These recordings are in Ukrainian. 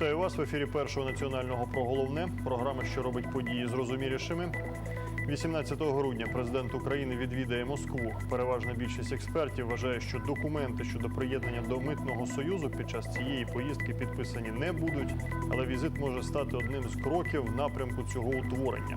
Вітаю вас в ефірі першого національного про головне. Програма, що робить події зрозумілішими. 18 грудня президент України відвідає Москву. Переважна більшість експертів вважає, що документи щодо приєднання до митного союзу під час цієї поїздки підписані не будуть, але візит може стати одним з кроків в напрямку цього утворення.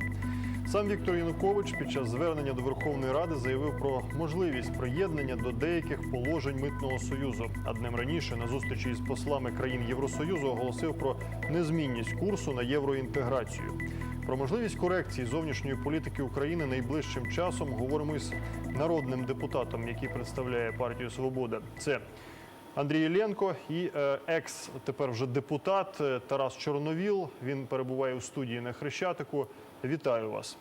Сам Віктор Янукович під час звернення до Верховної Ради заявив про можливість приєднання до деяких положень митного союзу. А днем раніше на зустрічі із послами країн Євросоюзу оголосив про незмінність курсу на євроінтеграцію. Про можливість корекції зовнішньої політики України найближчим часом говоримо із народним депутатом, який представляє партію Свобода. Це Андрій Єленко і е, екс тепер вже депутат е, Тарас Чорновіл. Він перебуває у студії на Хрещатику. Вітаю вас.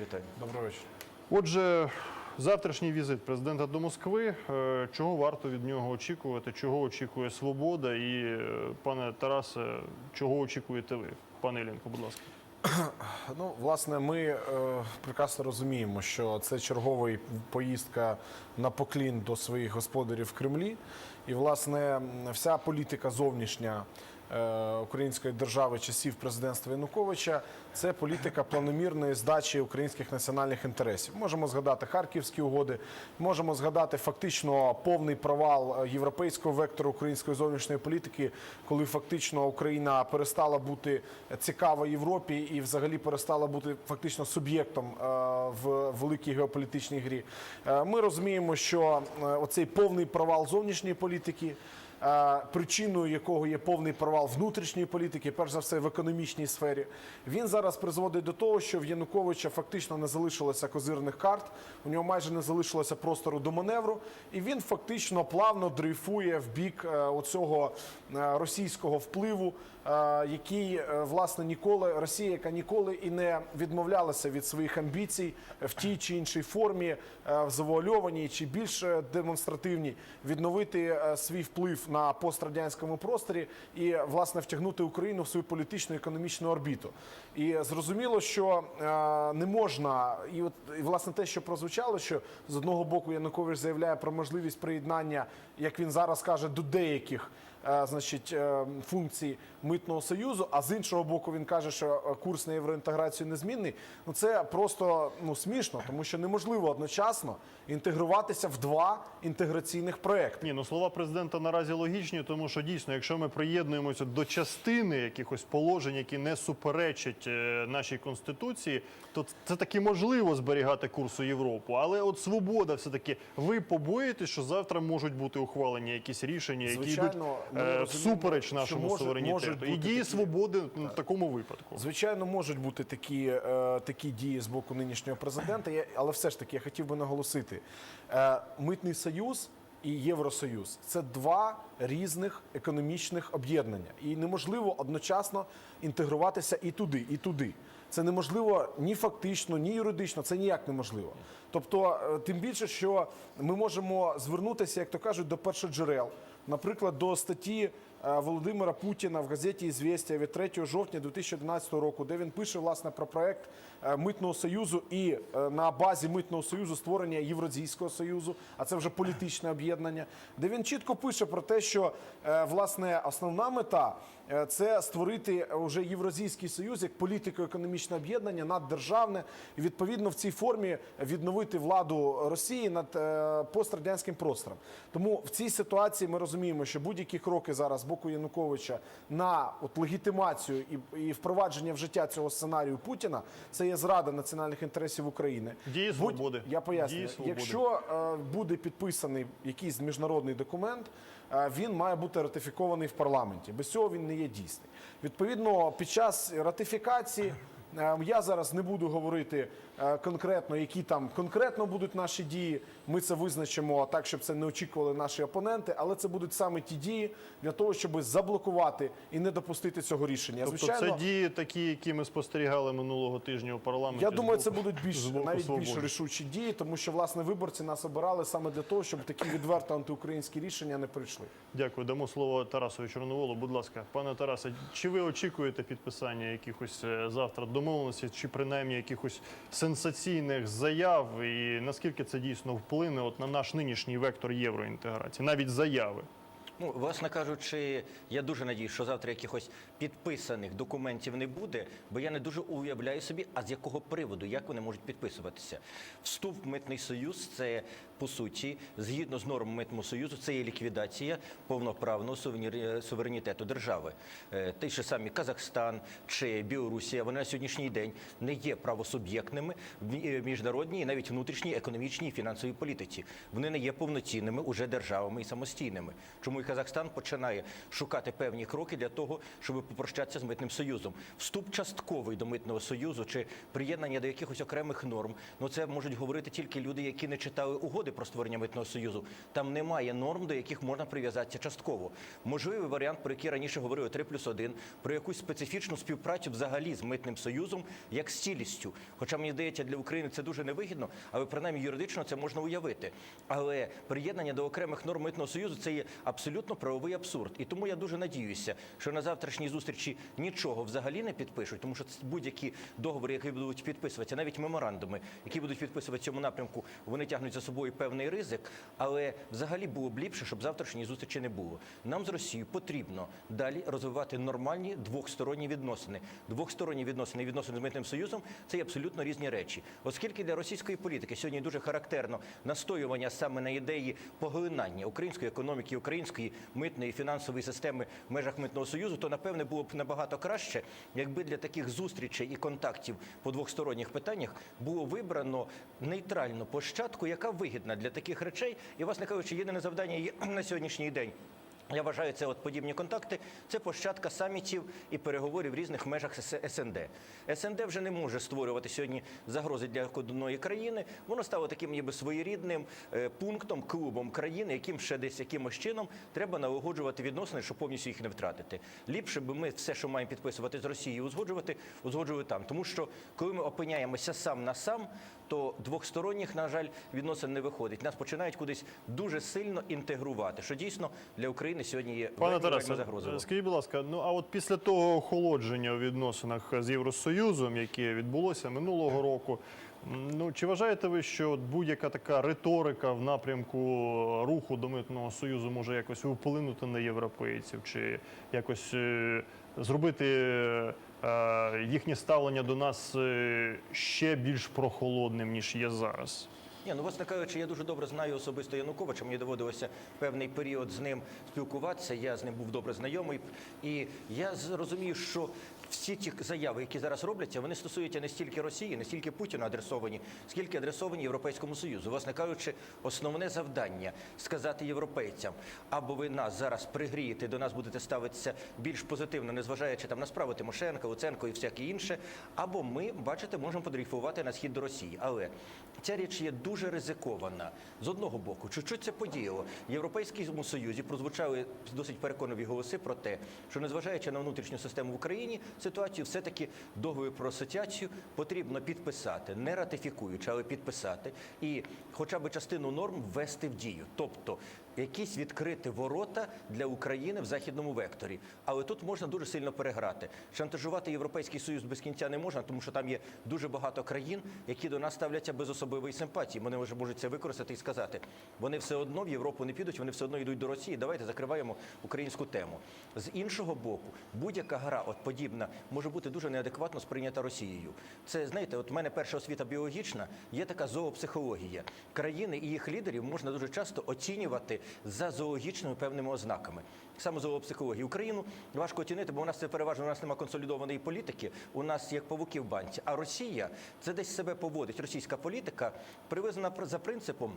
Вітаю. Доброго вечора. Отже, завтрашній візит президента до Москви. Е, Чого варто від нього очікувати? Чого очікує свобода? І е, пане Тарасе, чого очікуєте ви? Пане Єленко, будь ласка. Ну, власне, ми е, прекрасно розуміємо, що це черговий поїздка на поклін до своїх господарів в Кремлі. І, власне, вся політика зовнішня української держави часів президентства Януковича це політика планомірної здачі українських національних інтересів. Можемо згадати харківські угоди, можемо згадати фактично повний провал е, європейського вектору української зовнішньої політики, коли фактично Україна перестала бути цікава Європі і взагалі перестала бути фактично суб'єктом е, в великій геополітичній грі. Е, Ми розуміємо, що е, оцей повний провал зовнішньої політики. Причиною якого є повний провал внутрішньої політики, перш за все в економічній сфері, він зараз призводить до того, що в Януковича фактично не залишилося козирних карт, у нього майже не залишилося простору до маневру, і він фактично плавно дрейфує в бік е, оцього е, російського впливу, який е, власне ніколи Росія, яка ніколи і не відмовлялася від своїх амбіцій в тій чи іншій формі, е, в завуальованій чи більш е, демонстративній, відновити е, свій вплив на пострадянському просторі і власне втягнути Україну в свою політичну економічну орбіту. І зрозуміло, що е, не можна, і от і власне те, що прозвучало, що з одного боку Янукович заявляє про можливість приєднання, як він зараз каже, до деяких. е, Значить, е, функцій митного союзу, а з іншого боку, він каже, що е, курс на євроінтеграцію незмінний. Ну це просто ну смішно, тому що неможливо одночасно інтегруватися в два інтеграційних проекти. Ні, ну слова президента наразі логічні, тому що дійсно, якщо ми приєднуємося до частини якихось положень, які не суперечать е, нашій конституції, то це таки можливо зберігати курс у Європу. Але от свобода, все таки, ви побоїтесь, що завтра можуть бути ухвалені якісь рішення, які Звичайно, йдуть е, всупереч нашому може- суверенітету. можуть І дії свободи в такому випадку. Звичайно, можуть бути такі, е, такі дії з боку нинішнього президента, Я- але все ж таки я хотів би наголосити: е, митний союз. І Євросоюз це два різних економічних об'єднання, і неможливо одночасно інтегруватися і туди, і туди. Це неможливо ні фактично, ні юридично. Це ніяк неможливо. Тобто, е, тим більше, що ми можемо звернутися, як то кажуть, до першоджерел, наприклад, до статті Володимира Путіна в газеті «Ізвєстія» від 3 жовтня 2011 року, де він пише власне про проект е, митного союзу і е, на базі митного союзу створення Євразійського союзу, а це вже політичне об'єднання, де він чітко пише про те, що е, власне основна мета е, це створити вже Євразійський союз як політико-економічне об'єднання наддержавне, і відповідно в цій формі відновити владу Росії над е, пострадянським простором. Тому в цій ситуації ми розуміємо, що будь-які кроки зараз боку Януковича на от легітимацію і, і впровадження в життя цього сценарію Путіна це є зрада національних інтересів України. Дії Будь- свободи. Я пояснюю, якщо е, буде підписаний якийсь міжнародний документ, е, він має бути ратифікований в парламенті. Без цього він не є дійсний. Відповідно, під час ратифікації. е, Я зараз не буду говорити конкретно, які там конкретно будуть наші дії. Ми це визначимо так, щоб це не очікували наші опоненти, але це будуть саме ті дії для того, щоб заблокувати і не допустити цього рішення. Тобто це дії такі, які ми спостерігали минулого тижня у парламенті. Я думаю, боку- це будуть більш навіть «Свободи». більш рішучі дії, тому що власне виборці нас обирали саме для того, щоб такі відверто антиукраїнські рішення не прийшли. Дякую. Дамо слово Тарасові Чорноволу. Будь ласка, пане Тарасе, чи ви очікуєте підписання якихось е, завтра домовленостей, чи принаймні якихось сенсаційних заяв? І наскільки це дійсно вплине от на наш нинішній вектор євроінтеграції? Навіть заяви. Ну, власне кажучи, я дуже надіюсь, що завтра якихось підписаних документів не буде, бо я не дуже уявляю собі, а з якого приводу, як вони можуть підписуватися. Вступ в митний союз це по суті, згідно з нормами митного союзу, це є ліквідація повноправного сувенір- суверенітету держави. Е, Той же самі Казахстан чи Білорусія, вони на сьогоднішній день не є правосуб'єктними в е, міжнародній, навіть внутрішній економічній і фінансовій політиці. Вони не є повноцінними уже державами і самостійними. Чому і Казахстан починає шукати певні кроки для того, щоб попрощатися з митним союзом. Вступ частковий до митного союзу чи приєднання до якихось окремих норм. Ну це можуть говорити тільки люди, які не читали угоди про створення митного союзу. Там немає норм, до яких можна прив'язатися частково. Можливий варіант, про який раніше говорили 3 плюс 1, про якусь специфічну співпрацю взагалі з митним союзом, як з цілістю. Хоча мені здається, для України це дуже невигідно, але принаймні юридично це можна уявити. Але приєднання до окремих норм митного союзу це є абсолютно правовий абсурд. І тому я дуже надіюся, що на завтрашній зустрічі нічого взагалі не підпишуть, тому що будь-які договори, які будуть підписуватися, навіть меморандуми, які будуть підписувати цьому напрямку, вони тягнуть за собою певний ризик. Але взагалі було б ліпше, щоб завтрашньої зустрічі не було. Нам з Росією потрібно далі розвивати нормальні двохсторонні відносини. Двохсторонні відносини і відносини з митним союзом це є абсолютно різні речі, оскільки для російської політики сьогодні дуже характерно настоювання саме на ідеї поглинання української економіки, української митної і фінансової системи в межах митного союзу, то напевне було б набагато краще, якби для таких зустрічей і контактів по двохсторонніх питаннях було вибрано нейтральну площадку, яка вигідна для таких речей. І, власне кажучи, єдине завдання на сьогоднішній день. Я вважаю, це от подібні контакти. Це площадка самітів і переговорів в різних межах СНД. СНД вже не може створювати сьогодні загрози для одної країни. Воно стало таким ніби своєрідним е, пунктом, клубом країни, яким ще десь якимось чином треба налагоджувати відносини, щоб повністю їх не втратити. Ліпше би ми все, що маємо підписувати з Росією, узгоджувати, узгоджувати там. Тому що коли ми опиняємося сам на сам, то двохсторонніх, на жаль, відносин не виходить. Нас починають кудись дуже сильно інтегрувати, що дійсно для України сьогодні є Пане Тарасе, загрозливо. скажіть, будь ласка, ну а от після того охолодження у відносинах з Євросоюзом, яке відбулося минулого року, ну чи вважаєте ви, що будь-яка така риторика в напрямку руху до митного союзу може якось вплинути на європейців, чи якось е, зробити їхнє ставлення до нас е, ще більш прохолодним ніж є зараз? Ні, ну власне кажучи, я дуже добре знаю особисто Януковича. Мені доводилося певний період з ним спілкуватися. Я з ним був добре знайомий. І я зрозумів, що всі ті заяви, які зараз робляться, вони стосуються не стільки Росії, не стільки Путіна адресовані, скільки адресовані Європейському Союзу. Власне кажучи, основне завдання сказати європейцям, або ви нас зараз пригрієте, до нас будете ставитися більш позитивно, незважаючи там на справу Тимошенка, Луценко і всяке інше, або ми, бачите, можемо подрейфувати на схід до Росії. Але ця річ є дуже ризикована. З одного боку, чуть-чуть це подіяло. Європейському Союзі прозвучали досить переконливі голоси про те, що незважаючи на внутрішню систему в Україні, ситуацію все-таки договір про асоціацію потрібно підписати, не ратифікуючи, але підписати, і хоча б частину норм ввести в дію. Тобто якісь відкрити ворота для України в західному векторі. Але тут можна дуже сильно переграти. Шантажувати Європейський Союз без кінця не можна, тому що там є дуже багато країн, які до нас ставляться без особливої симпатії. Вони вже можуть це використати і сказати. Вони все одно в Європу не підуть, вони все одно йдуть до Росії. Давайте закриваємо українську тему. З іншого боку, будь-яка гра, от подібна, може бути дуже неадекватно сприйнята Росією. Це знаєте, от в мене перша освіта біологічна, є така зоопсихологія. Країни і їх лідерів можна дуже часто оцінювати за зоологічними певними ознаками. Саме зоопсихології Україну важко оцінити, бо у нас це переважно у нас немає консолідованої політики. У нас як павуки в банці. А Росія це десь себе поводить. Російська політика привезена пр- за принципом.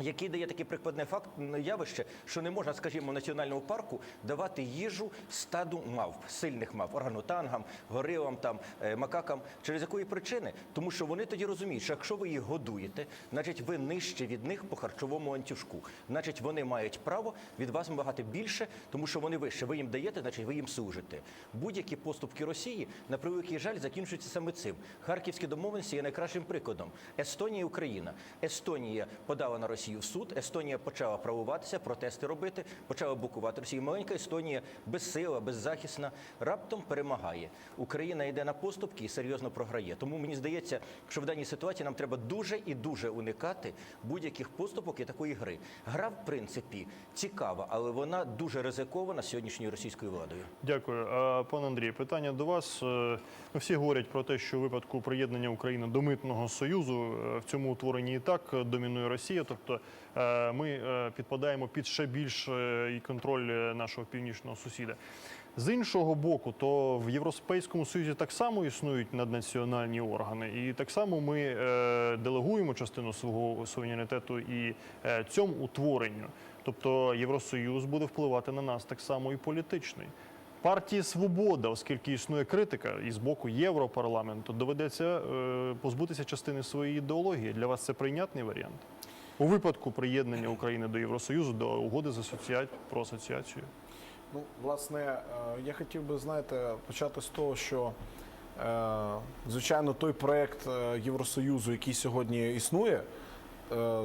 Який дає такий прикладне факт явище, що не можна, скажімо, національному парку давати їжу стаду мавп, сильних мавп, органотангам, горилам, там е, макакам. Через якої причини? Тому що вони тоді розуміють, що якщо ви їх годуєте, значить ви нижче від них по харчовому ланцюжку. Значить, вони мають право від вас вимагати більше, тому що вони вище. Ви їм даєте, значить ви їм служите. Будь-які поступки Росії на превеликий жаль закінчуються саме цим. Харківські домовленості є найкращим прикладом. Естонія і Україна. Естонія подала на Росію Росію в суд. Естонія почала правуватися, протести робити, почала блокувати Росію. Маленька Естонія безсила, беззахисна, раптом перемагає. Україна йде на поступки і серйозно програє. Тому мені здається, що в даній ситуації нам треба дуже і дуже уникати будь-яких поступок і такої гри. Гра, в принципі, цікава, але вона дуже ризикована сьогоднішньою російською владою. Дякую. А, Пане Андрій, питання до вас. Е, ну, Всі говорять про те, що у випадку приєднання України до митного союзу е, в цьому утворенні і так е, домінує Росія. Тобто е, ми е, підпадаємо під ще більш е, і контроль нашого північного сусіда. З іншого боку, то в Європейському Союзі так само існують наднаціональні органи, і так само ми делегуємо частину свого суверенітету і цьому утворенню. Тобто Євросоюз буде впливати на нас так само і політичний. Партії Свобода, оскільки існує критика і з боку Європарламенту, доведеться позбутися частини своєї ідеології. Для вас це прийнятний варіант у випадку приєднання України до Євросоюзу до угоди з асоціа... про асоціацію. Ну, власне, е, я хотів би, знаєте, почати з того, що е, звичайно той проект е, Євросоюзу, який сьогодні існує,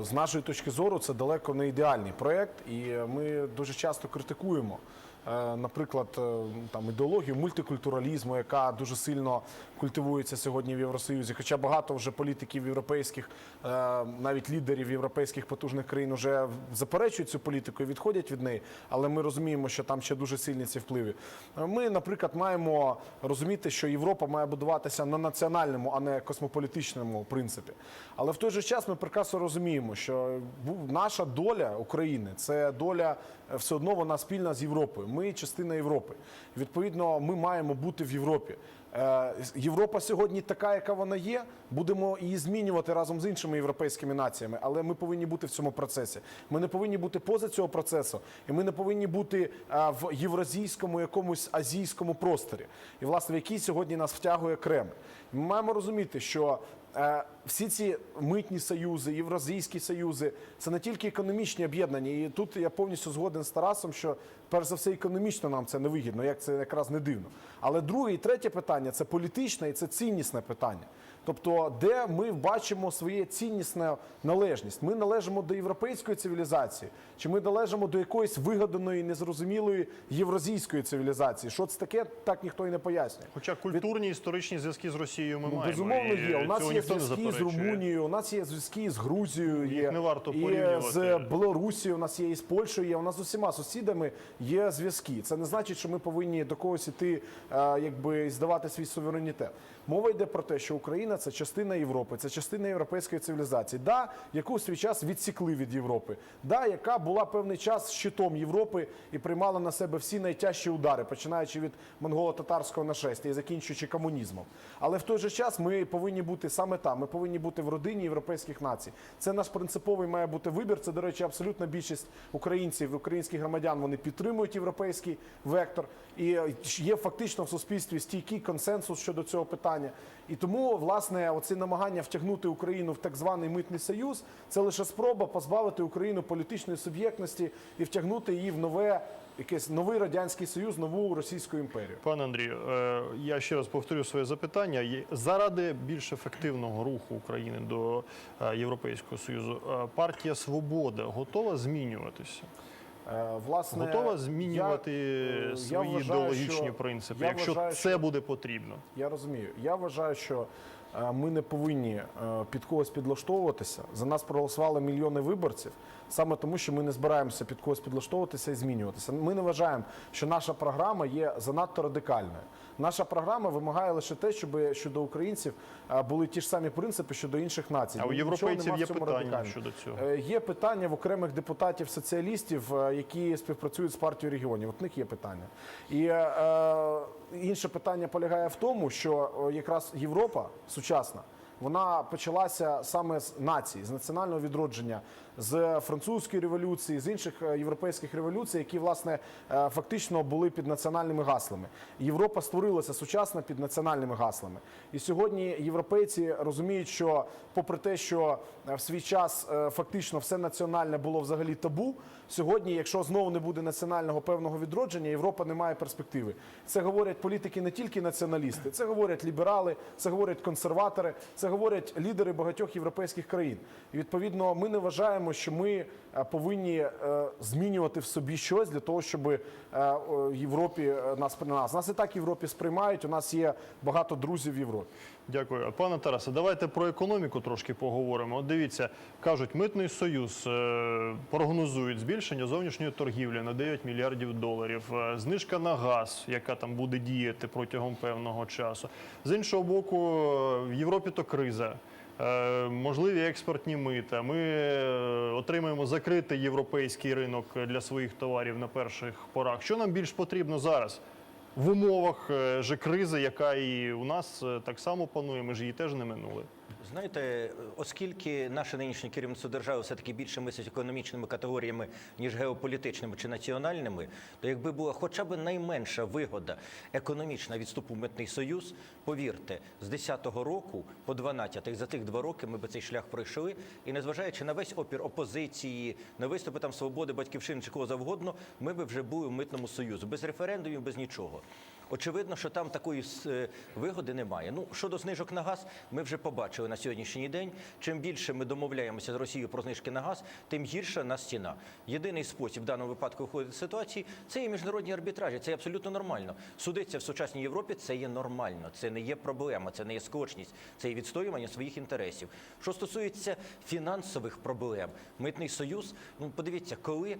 з нашої точки зору, це далеко не ідеальний проект, і ми дуже часто критикуємо. Е, Наприклад, е, там ідеологію мультикультуралізму, яка дуже сильно культивується сьогодні в Євросоюзі. Хоча багато вже політиків європейських, е, навіть лідерів європейських потужних країн, вже заперечують цю політику і відходять від неї. Але ми розуміємо, що там ще дуже сильні ці впливи. Ми, наприклад, маємо розуміти, що Європа має будуватися на національному, а не космополітичному принципі. Але в той же час ми прекрасно розуміємо, що наша доля України це доля все одно вона спільна з Європою. Ми частина Європи. Відповідно, ми маємо бути в Європі. Е, Європа сьогодні така, яка вона є. Будемо її змінювати разом з іншими європейськими націями, але ми повинні бути в цьому процесі. Ми не повинні бути поза цього процесу, і ми не повинні бути е, в євразійському якомусь азійському просторі, і власне в який сьогодні нас втягує Кремль. Ми маємо розуміти, що всі ці митні союзи, євразійські союзи це не тільки економічні об'єднання. І тут я повністю згоден з Тарасом, що перш за все економічно нам це не вигідно, як це якраз не дивно. Але друге і третє питання це політичне і це ціннісне питання. Тобто, де ми бачимо своє ціннісне належність? Ми належимо до європейської цивілізації, чи ми належимо до якоїсь вигаданої, незрозумілої євразійської цивілізації? Що це таке, так ніхто і не пояснює. Хоча культурні історичні зв'язки з Росією ми Ну, маємо. безумовно, є. У нас є зв'язки з. Румунією, у нас є зв'язки з Грузією, є Їх не варто і з Білорусією, у нас є і з Польщею, є. У нас з усіма сусідами є зв'язки. Це не значить, що ми повинні до когось іти, е, якби здавати свій суверенітет. Мова йде про те, що Україна це частина Європи, це частина європейської цивілізації, да, яку в свій час відсікли від Європи, да, яка була певний час щитом Європи і приймала на себе всі найтяжчі удари, починаючи від монголо-татарського нашестя і закінчуючи комунізмом. Але в той же час ми повинні бути саме там. Ми повинні бути в родині європейських націй. Це наш принциповий має бути вибір. Це, до речі, абсолютна більшість українців, українських громадян. Вони підтримують європейський вектор. І є фактично в суспільстві стійкий консенсус щодо цього питання. І тому, власне, оці намагання втягнути Україну в так званий митний союз це лише спроба позбавити Україну політичної суб'єктності і втягнути її в нове якийсь новий радянський союз, нову російську імперію. Пане Андрію, е, я ще раз повторю своє запитання. Заради більш ефективного руху України до е, Європейського Союзу е, партія Свобода готова змінюватися? Е, Власне, Готова змінювати я, е, свої я вважаю, ідеологічні що- принципи, я якщо вважаю, це що- буде потрібно? Я розумію. Я вважаю, що е, ми не повинні під когось підлаштовуватися. За нас проголосували мільйони виборців, саме тому, що ми не збираємося під когось підлаштовуватися і змінюватися. Ми не вважаємо, що наша програма є занадто радикальною. Наша програма вимагає лише те, щоб щодо українців е, були ті ж самі принципи щодо інших націй. А у європейців є питання радикального. щодо цього. Е, Є питання в окремих депутатів соціалістів, е, які співпрацюють з партією регіонів. От в них є питання. І е, інше питання полягає в тому, що якраз Європа сучасна. Вона почалася саме з нації, з національного відродження, з французької революції, з інших е, європейських революцій, які власне е, фактично були під національними гаслами. Європа створилася сучасна під національними гаслами. І сьогодні європейці розуміють, що, попри те, що е, в свій час фактично все національне було взагалі табу, сьогодні, якщо знову не буде національного певного відродження, Європа не має перспективи. Це говорять політики не тільки націоналісти, це говорять ліберали, це говорять консерватори, це говорять лідери багатьох європейських країн. І відповідно ми не вважаємо. що ми повинні е, змінювати в собі щось для того, щоб е, е, Європі е, нас нас. Нас і так Європі сприймають. У нас є багато друзів в Європі. Дякую. Пане Тарасе, давайте про економіку трошки поговоримо. От дивіться, кажуть, митний союз е, прогнозують збільшення зовнішньої торгівлі на 9 мільярдів доларів, е, знижка на газ, яка там буде діяти протягом певного часу. З іншого боку, е, в Європі то криза. Е, Можливі експортні мита. Ми е, отримаємо закритий європейський ринок для своїх товарів на перших порах. Що нам більш потрібно зараз? в умовах е, же кризи, яка і у нас так само панує, ми ж її теж не минули. Знаєте, оскільки наше нинішнє керівництво держави все-таки більше мислить економічними категоріями, ніж геополітичними чи національними, то якби була хоча б найменша вигода економічна від вступу в митний союз, повірте, з 10-го року по 12 за тих два роки ми би цей шлях пройшли, і незважаючи на весь опір опозиції, на виступи там свободи, батьківщини чи кого завгодно, ми би вже були в митному союзу без референдумів, без нічого. Очевидно, що там такої е, вигоди немає. Ну щодо знижок на газ, ми вже побачили на сьогоднішній день. Чим більше ми домовляємося з Росією про знижки на газ, тим гірша нас ціна. Єдиний спосіб в даному випадку виходити з ситуації це є міжнародні арбітражі. Це є абсолютно нормально. Судиться в сучасній Європі це є нормально. Це не є проблема, це не є скочність, це є відстоювання своїх інтересів. Що стосується фінансових проблем, митний союз. Ну подивіться, коли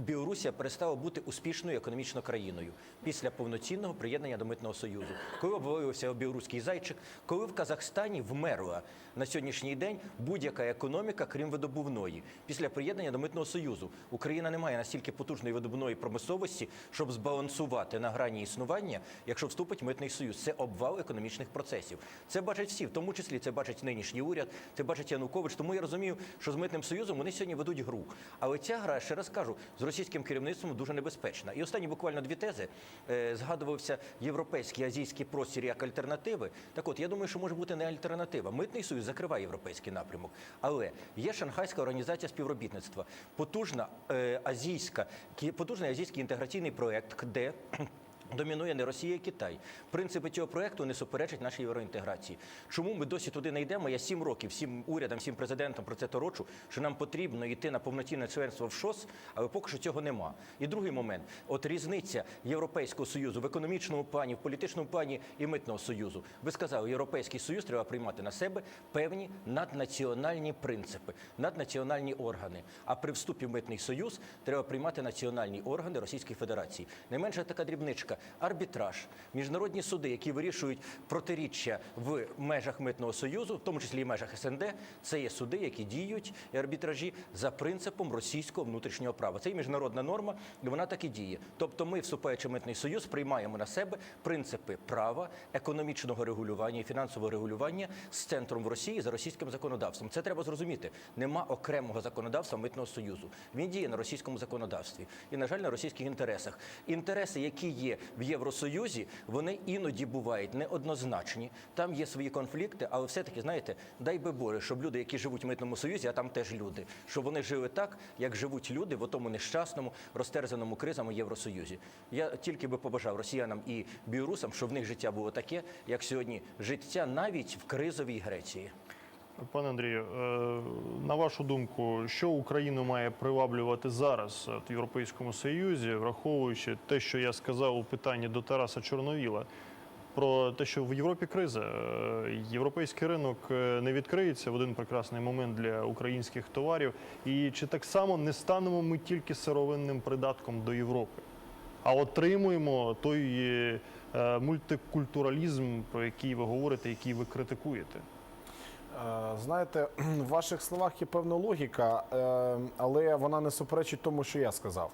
Білорусія перестала бути успішною економічно країною після повноцінного приєднання до митного союзу, коли обвалився білоруський зайчик, коли в Казахстані вмерла на сьогоднішній день будь-яка економіка, крім видобувної, після приєднання до митного союзу. Україна не має настільки потужної видобувної промисловості, щоб збалансувати на грані існування, якщо вступить митний союз. Це обвал економічних процесів. Це бачать всі, в тому числі це бачить нинішній уряд, це бачить Янукович. Тому я розумію, що з митним союзом вони сьогодні ведуть гру. Але ця гра, ще раз кажу, з російським керівництвом дуже небезпечна. І останні буквально дві тези Е, згадувався європейський азійський простір як альтернативи. Так от я думаю, що може бути не альтернатива. Митний союз закриває європейський напрямок, але є Шанхайська організація співробітництва, потужна е, азійська, потужний азійський інтеграційний проект, де Домінує не Росія, а Китай. Принципи цього проекту не суперечать нашій євроінтеграції. Чому ми досі туди не йдемо? Я сім років всім урядам, всім президентам про це торочу, що нам потрібно йти на повноцінне членство в ШОС, але поки що цього нема. І другий момент: от різниця Європейського союзу в економічному плані, в політичному плані і митного союзу. Ви сказали, європейський союз треба приймати на себе певні наднаціональні принципи, наднаціональні органи. А при вступі в митний союз треба приймати національні органи Російської Федерації. Не менше така дрібничка арбітраж, міжнародні суди, які вирішують протиріччя в межах митного союзу, в тому числі і межах СНД, це є суди, які діють і арбітражі за принципом російського внутрішнього права. Це є міжнародна норма, і вона так і діє. Тобто, ми, вступаючи в митний союз, приймаємо на себе принципи права, економічного регулювання і фінансового регулювання з центром в Росії за російським законодавством. Це треба зрозуміти. Нема окремого законодавства митного союзу. Він діє на російському законодавстві і, на жаль, на російських інтересах. Інтереси, які є в Євросоюзі, вони іноді бувають неоднозначні. Там є свої конфлікти, але все-таки, знаєте, дай би Боже, щоб люди, які живуть в митному союзі, а там теж люди, щоб вони жили так, як живуть люди в тому нещасному, розтерзаному кризами Євросоюзі. Я тільки би побажав росіянам і білорусам, щоб в них життя було таке, як сьогодні життя навіть в кризовій Греції. Пане Андрію, е, на вашу думку, що Україну має приваблювати зараз в Європейському Союзі, враховуючи те, що я сказав у питанні до Тараса Чорновіла, про те, що в Європі криза, Е, європейський ринок е, не відкриється в один прекрасний момент для українських товарів. І чи так само не станемо ми тільки сировинним придатком до Європи? а отримуємо той мультикультуралізм, про який ви говорите, який ви критикуєте. Е, Знаєте, в ваших словах є певна логіка, е, але вона не суперечить тому, що я сказав.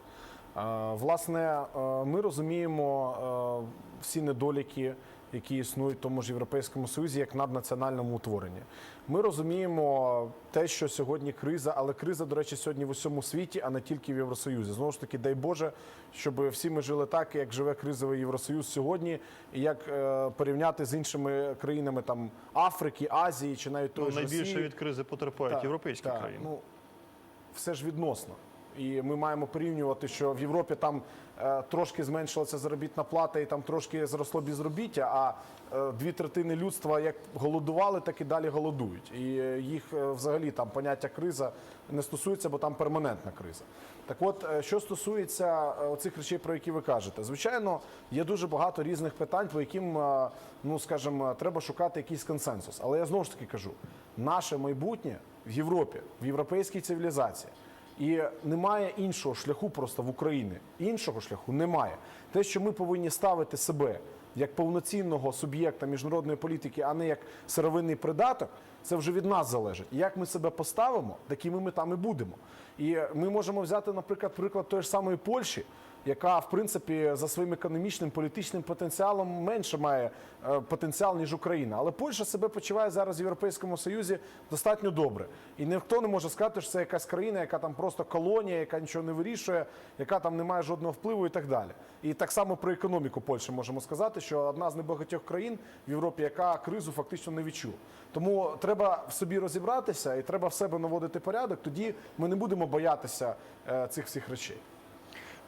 Е, Власне, ми розуміємо всі недоліки, які існують в тому ж Європейському Союзі, як наднаціональному утворенні. Ми розуміємо те, що сьогодні криза, але криза, до речі, сьогодні в усьому світі, а не тільки в Євросоюзі. Знову ж таки, дай Боже, щоб всі ми жили так, як живе кризовий Євросоюз сьогодні, і як е, порівняти з іншими країнами там Африки, Азії чи навіть Ну, найбільше Росії. від кризи потерпають Так, європейські так, країни. Ну, все ж відносно. І ми маємо порівнювати, що в Європі там трошки зменшилася заробітна плата і там трошки зросло безробіття, а е, дві третини людства як голодували, так і далі голодують. І е, їх е, взагалі там поняття криза не стосується, бо там перманентна криза. Так от, е, що стосується е, оцих речей, про які ви кажете, звичайно, є дуже багато різних питань, по яким, е, ну скажімо, треба шукати якийсь консенсус. Але я знову ж таки кажу, наше майбутнє в Європі, в європейській цивілізації. І немає іншого шляху просто в Україні. Іншого шляху немає. Те, що ми повинні ставити себе як повноцінного суб'єкта міжнародної політики, а не як сировинний придаток, це вже від нас залежить. Як ми себе поставимо, такими ми там і будемо. І ми можемо взяти, наприклад, приклад тої ж самої Польщі, яка в принципі за своїм економічним політичним потенціалом менше має е, потенціал ніж Україна. Але Польща себе почуває зараз в Європейському Союзі достатньо добре. І ніхто не може сказати, що це якась країна, яка там просто колонія, яка нічого не вирішує, яка там не має жодного впливу і так далі. І так само про економіку Польщі можемо сказати, що одна з небагатьох країн в Європі, яка кризу фактично не відчула. Тому треба в собі розібратися і треба в себе наводити порядок. Тоді ми не будемо боятися е, цих всіх речей.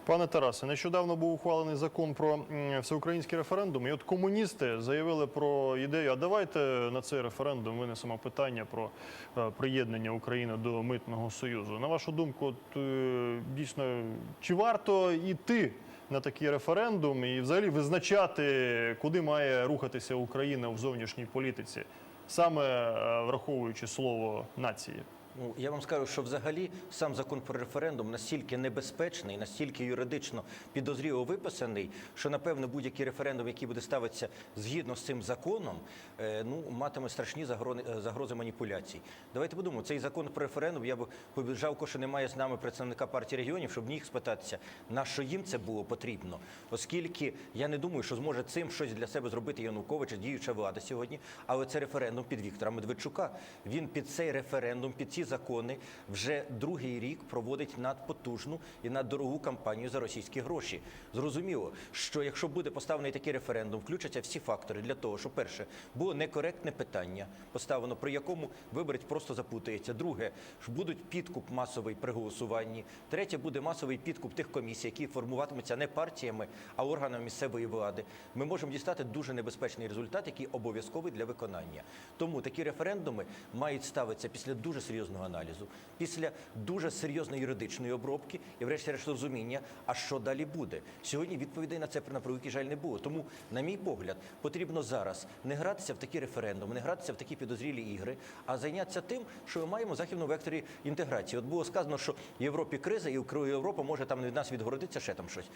Пане Тарасе, нещодавно був ухвалений закон про всеукраїнський референдум, і от комуністи заявили про ідею, а давайте на цей референдум винесемо питання про е, приєднання України до митного союзу. На вашу думку, от, е, дійсно, чи варто йти на такий референдум і взагалі визначати, куди має рухатися Україна в зовнішній політиці, саме е, враховуючи слово нації? Ну, я вам скажу, що взагалі сам закон про референдум настільки небезпечний, настільки юридично підозріло виписаний, що напевно будь-який референдум, який буде ставитися згідно з цим законом, е, ну матиме страшні загрози, загрози маніпуляцій. Давайте подумаємо, цей закон про референдум. Я б побіжав, що немає з нами представника партії регіонів, щоб їх спитатися, на що їм це було потрібно, оскільки я не думаю, що зможе цим щось для себе зробити Янукович, діюча влада сьогодні. Але це референдум під Віктора Медведчука. Він під цей референдум, під ці закони вже другий рік проводить надпотужну і наддорогу кампанію за російські гроші. Зрозуміло, що якщо буде поставлений такий референдум, включаться всі фактори для того, що перше було некоректне питання поставлено, при якому виборець просто запутається. Друге, будуть підкуп масовий при голосуванні. Третє буде масовий підкуп тих комісій, які формуватимуться не партіями, а органами місцевої влади. Ми можемо дістати дуже небезпечний результат, який обов'язковий для виконання. Тому такі референдуми мають ставитися після дуже серйозного аналізу, після дуже серйозної юридичної обробки і, врешті-решт, розуміння, а що далі буде. Сьогодні відповідей на це на превеликий жаль не було. Тому, на мій погляд, потрібно зараз не гратися в такі референдуми, не гратися в такі підозрілі ігри, а зайнятися тим, що ми маємо в західному векторі інтеграції. От було сказано, що в Європі криза, і Європа може там від нас відгородитися ще там щось.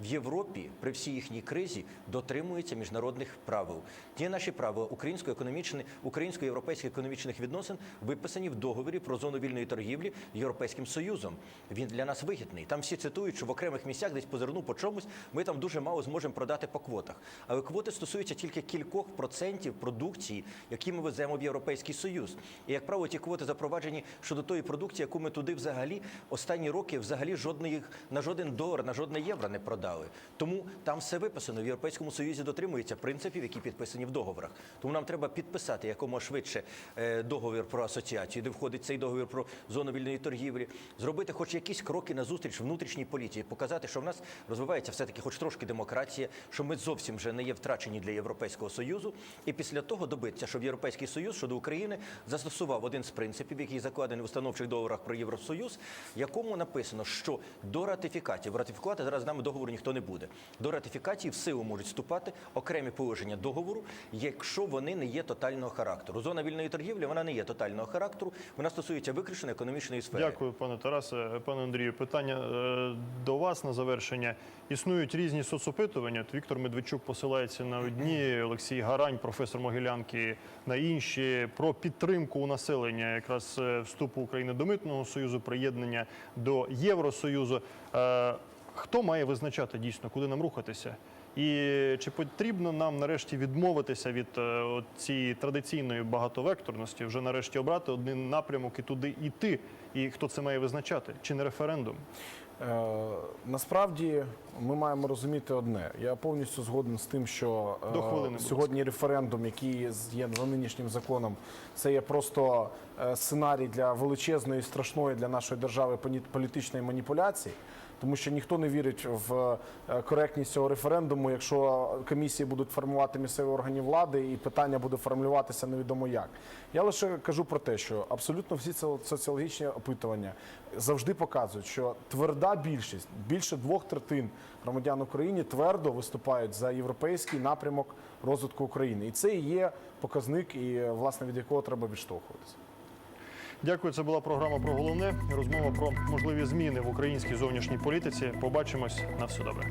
В Європі при всій їхній кризі дотримуються міжнародних правил. Ті наші правила українсько-економічних, українсько-європейських економічних відносин виписані в договорі про зону вільної торгівлі Європейським Союзом. Він для нас вигідний. Там всі цитують, що в окремих місцях десь по зерну по чомусь ми там дуже мало зможемо продати по квотах. Але квоти стосуються тільки кількох процентів продукції, які ми веземо в Європейський Союз. І як правило, ті квоти запроваджені щодо тої продукції, яку ми туди взагалі останні роки взагалі жодної на жоден долар, на жодне євро не продали. Тому там все виписано в Європейському Союзі дотримується принципів, які підписані в договорах. Тому нам треба підписати якомога швидше е, договір про асоціацію, де входить цей договір про зону вільної торгівлі, зробити хоч якісь кроки назустріч внутрішній політиці, показати, що в нас розвивається все таки, хоч трошки демократія, що ми зовсім вже не є втрачені для Європейського союзу, і після того добитися, щоб Європейський союз щодо України застосував один з принципів, який закладений в установчих договорах про Євросоюз, якому написано, що до ратифікації, ратифікувати зараз з нами договору ніхто не буде. До ратифікації в силу можуть вступати окремі положення договору, якщо вони не є тотального характеру. Зона вільної торгівлі вона не є тотального характеру, вона стосується виключно економічної сфери. Дякую, пане Тарасе. Пане Андрію, питання е, до вас на завершення. Існують різні соцопитування. От Віктор Медведчук посилається на одні, Олексій Гарань, професор Могилянки на інші про підтримку у населення якраз е, вступу України до митного союзу, приєднання до Євросоюзу. Е, Хто має визначати дійсно, куди нам рухатися? І чи потрібно нам нарешті відмовитися від е, цієї традиційної багатовекторності, вже нарешті обрати один напрямок і туди йти? І хто це має визначати? Чи не референдум? Е, насправді ми маємо розуміти одне. Я повністю згоден з тим, що е, До хвилини, сьогодні референдум, який є за нинішнім законом, це є просто сценарій для величезної, страшної для нашої держави політичної маніпуляції. Тому що ніхто не вірить в е, коректність цього референдуму, якщо комісії будуть формувати місцеві органи влади і питання буде формулюватися невідомо як. Я лише кажу про те, що абсолютно всі соціологічні опитування завжди показують, що тверда більшість, більше двох третин громадян України твердо виступають за європейський напрямок розвитку України, і це і є показник, і власне від якого треба відштовхуватися. Дякую. Це була програма про головне. Розмова про можливі зміни в українській зовнішній політиці. Побачимось на все добре.